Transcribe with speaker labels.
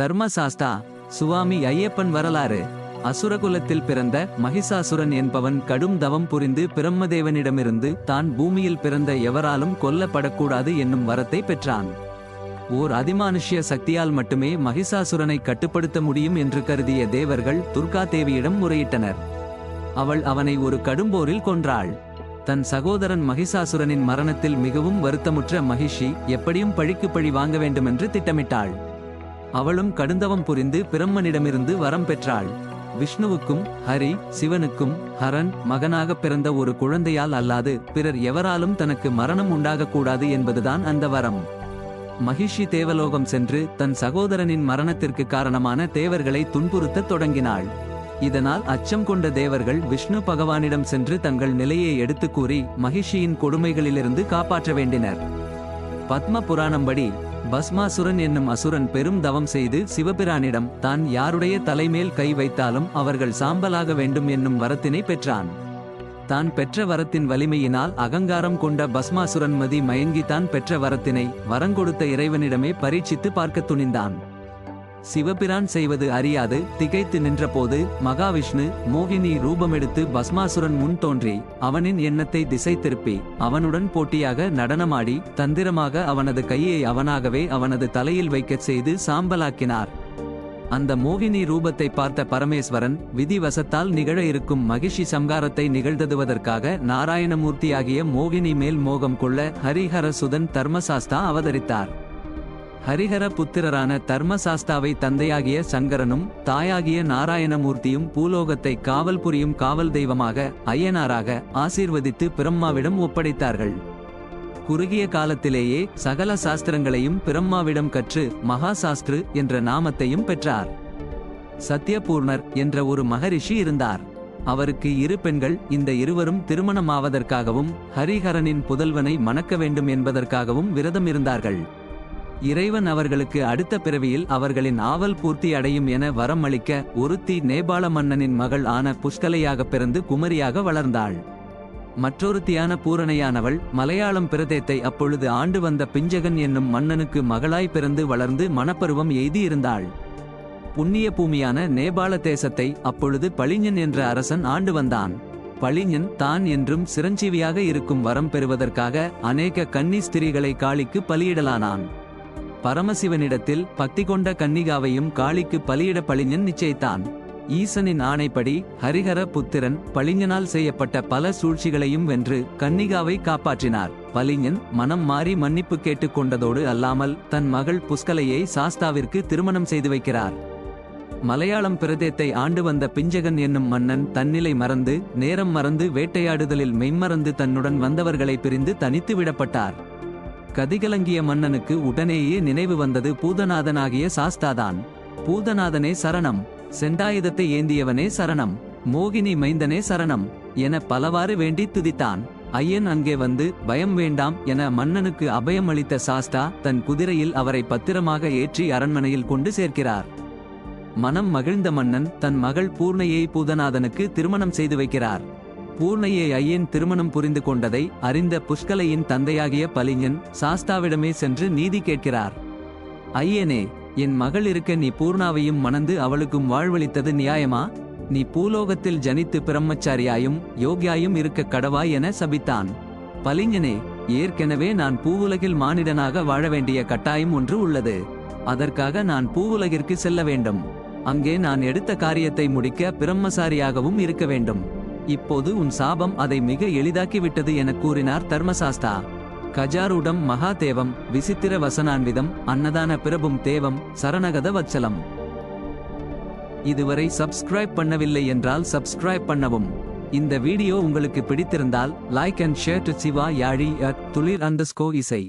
Speaker 1: தர்மசாஸ்தா சுவாமி ஐயப்பன் வரலாறு. அசுரகுலத்தில் பிறந்த மகிஷாசுரன் என்பவன் கடும் தவம் புரிந்து பிரம்மதேவனிடமிருந்து தான் பூமியில் பிறந்த எவராலும் கொல்லப்படக்கூடாது என்னும் வரத்தை பெற்றான். ஓர் அதிமானுஷ்ய சக்தியால் மட்டுமே மகிஷாசுரனை கட்டுப்படுத்த முடியும் என்று கருதிய தேவர்கள் துர்கா தேவியிடம் முறையிட்டனர். அவள் அவனை ஒரு கடும்போரில் கொன்றாள். தன் சகோதரன் மகிஷாசுரனின் மரணத்தில் மிகவும் வருத்தமுற்ற மகிஷி எப்படியும் பழிக்கு பழி வாங்க வேண்டுமென்று திட்டமிட்டாள். அவளும் கடுந்தவம் புரிந்து பிரம்மனிடமிருந்து வரம் பெற்றாள். விஷ்ணுவுக்கும் ஹரி சிவனுக்கும் ஹரன் மகனாகப் பிறந்த ஒரு குழந்தையால் அல்லாது பிறர் எவராலும் தனக்கு மரணம் உண்டாகக்கூடாது என்பதுதான் அந்த வரம். மகிஷி தேவலோகம் சென்று தன் சகோதரனின் மரணத்திற்கு காரணமான தேவர்களை துன்புறுத்தத் தொடங்கினாள். இதனால் அச்சம் கொண்ட தேவர்கள் விஷ்ணு பகவானிடம் சென்று தங்கள் நிலையை எடுத்துக் கூறி மகிஷியின் கொடுமைகளிலிருந்து காப்பாற்ற வேண்டினர். பத்ம புராணம்படி பஸ்மாசுரன் என்னும் அசுரன் பெரும் தவம் செய்து சிவபிரானிடம் தான் யாருடைய தலைமேல் கை வைத்தாலும் அவர்கள் சாம்பலாக வேண்டும் என்னும் வரத்தினை பெற்றான். தான் பெற்ற வரத்தின் வலிமையினால் அகங்காரம் கொண்ட பஸ்மாசுரன் மதி மயங்கி தான் பெற்ற வரத்தினை வரங்கொடுத்த இறைவனிடமே பரீட்சித்து பார்க்கத் துணிந்தான். சிவபிரான் செய்வது அறியாது. திகைத்து நின்றபோது மகாவிஷ்ணு மோகினி ரூபமெடுத்து பஸ்மாசுரன் முன் தோன்றி அவனின் எண்ணத்தை திசை திருப்பி அவனுடன் போட்டியாக நடனமாடி தந்திரமாக அவனது கையை அவனாகவே அவனது தலையில் வைக்கச் செய்து சாம்பலாக்கினார். அந்த மோகினி ரூபத்தை பார்த்த பரமேஸ்வரன் விதிவசத்தால் நிகழ இருக்கும் மகிஷி சம்காரத்தை நிகழ்த்ததுவதற்காக நாராயணமூர்த்தியாகிய மோகினி மேல் மோகம் கொள்ள ஹரிஹர சுதன் தர்மசாஸ்தா அவதரித்தார். ஹரிஹர புத்திரரான தர்மசாஸ்தாவை தந்தையாகிய சங்கரனும் தாயாகிய நாராயணமூர்த்தியும் பூலோகத்தை காவல் புரியும் காவல் தெய்வமாக ஐயனாராக ஆசீர்வதித்து பிரம்மாவிடம் ஒப்படைத்தார்கள். குறுகிய காலத்திலேயே சகல சாஸ்திரங்களையும் பிரம்மாவிடம் கற்று மகாசாஸ்திரு என்ற நாமத்தையும் பெற்றார். சத்யபூர்ணர் என்ற ஒரு மகரிஷி இருந்தார். அவருக்கு இரு பெண்கள் இந்த இருவரும் திருமணமாவதற்காகவும் ஹரிஹரனின் புதல்வனை மணக்க வேண்டும் என்பதற்காகவும் விரதம் இருந்தார்கள் இறைவன் அவர்களுக்கு அடுத்த பிறவியில் அவர்களின் ஆவல் பூர்த்தி அடையும் என வரம் அளிக்க ஒருத்தி நேபாள மன்னனின் மகள் ஆன புஷ்கலையாக பிறந்து குமரியாக வளர்ந்தாள். மற்றொருத்தியான பூரணையானவள் மலையாளம் பிரதேத்தை அப்பொழுது ஆண்டு வந்த பிஞ்சகன் என்னும் மன்னனுக்கு மகளாய் பிறந்து வளர்ந்து மணப்பருவம் எய்தியிருந்தாள். புண்ணிய பூமியான நேபாள தேசத்தை அப்பொழுது பளிஞன் என்ற அரசன் ஆண்டு வந்தான். பளிஞன் தான் என்றும் சிரஞ்சீவியாக இருக்கும் வரம் பெறுவதற்காக அநேக கன்னி ஸ்திரீகளை காளிக்கு பலியிடலானான். பரமசிவனிடத்தில் பக்தி கொண்ட கன்னிகாவையும் காளிக்கு பலியிட பளிஞன் நிச்சயித்தான். ஈசனின் ஆணைப்படி ஹரிஹர புத்திரன் பளிஞனால் செய்யப்பட்ட பல சூழ்ச்சிகளையும் வென்று கன்னிகாவை காப்பாற்றினார். பளிஞன் மனம் மாறி மன்னிப்பு கேட்டுக்கொண்டதோடு அல்லாமல் தன் மகள் புஷ்கலையை சாஸ்தாவிற்கு திருமணம் செய்து வைக்கிறார். மலையாளம் பிரதேத்தை ஆண்டு வந்த பிஞ்சகன் என்னும் மன்னன் தன்னிலை மறந்து நேரம் மறந்து வேட்டையாடுதலில் மெய்மறந்து தன்னுடன் வந்தவர்களை பிரிந்து தனித்து விடப்பட்டார். கதிகலங்கிய மன்னனுக்கு உடனேயே நினைவு வந்தது பூதநாதனாகிய சாஸ்தாதான். பூதநாதனே சரணம். செண்டாயுதத்தை ஏந்தியவனே சரணம். மோகினி மைந்தனே சரணம் என பலவாறு வேண்டி துதித்தான். ஐயன் அங்கே வந்து பயம் வேண்டாம் என மன்னனுக்கு அபயம் அளித்த சாஸ்தா தன் குதிரையில் அவரை பத்திரமாக ஏற்றி அரண்மனையில் கொண்டு சேர்க்கிறார். மனம் மகிழ்ந்த மன்னன் தன் மகள் பூர்ணையை பூதநாதனுக்கு திருமணம் செய்து வைக்கிறார். பூர்ணையை ஐயன் திருமணம் புரிந்து கொண்டதை அறிந்த புஷ்கலையின் தந்தையாகிய பலிங்கன் சாஸ்தாவிடமே சென்று நீதி கேட்கிறார். ஐயனே என் மகள் இருக்க நீ பூர்ணாவையும் மணந்து அவளுக்கும் வாழ்வளித்தது நியாயமா? நீ பூலோகத்தில் ஜனித்து பிரம்மச்சாரியாயும் யோகியாயும் இருக்க கடவாய் என சபித்தான். பலிங்கனே ஏற்கெனவே நான் பூவுலகில் மானிடனாக வாழ வேண்டிய கட்டாயம் ஒன்று உள்ளது. அதற்காக நான் பூவுலகிற்கு செல்ல வேண்டும். அங்கே நான் எடுத்த காரியத்தை முடிக்க பிரம்மசாரியாகவும் இருக்க வேண்டும். இப்போது உன் சாபம் அதை மிக எளிதாக்கிவிட்டது என கூறினார் தர்மசாஸ்தா. கஜாருடம் மகாதேவம் விசித்திர வசனான்விதம் அன்னதான பிரபும் தேவம் சரணகத வச்சலம். இதுவரை சப்ஸ்கிரைப் பண்ணவில்லை என்றால் சப்ஸ்கிரைப் பண்ணவும். இந்த வீடியோ உங்களுக்கு பிடித்திருந்தால் like and share to Siva Yazhi at Thulir அண்டர்ஸ்கோ இசை.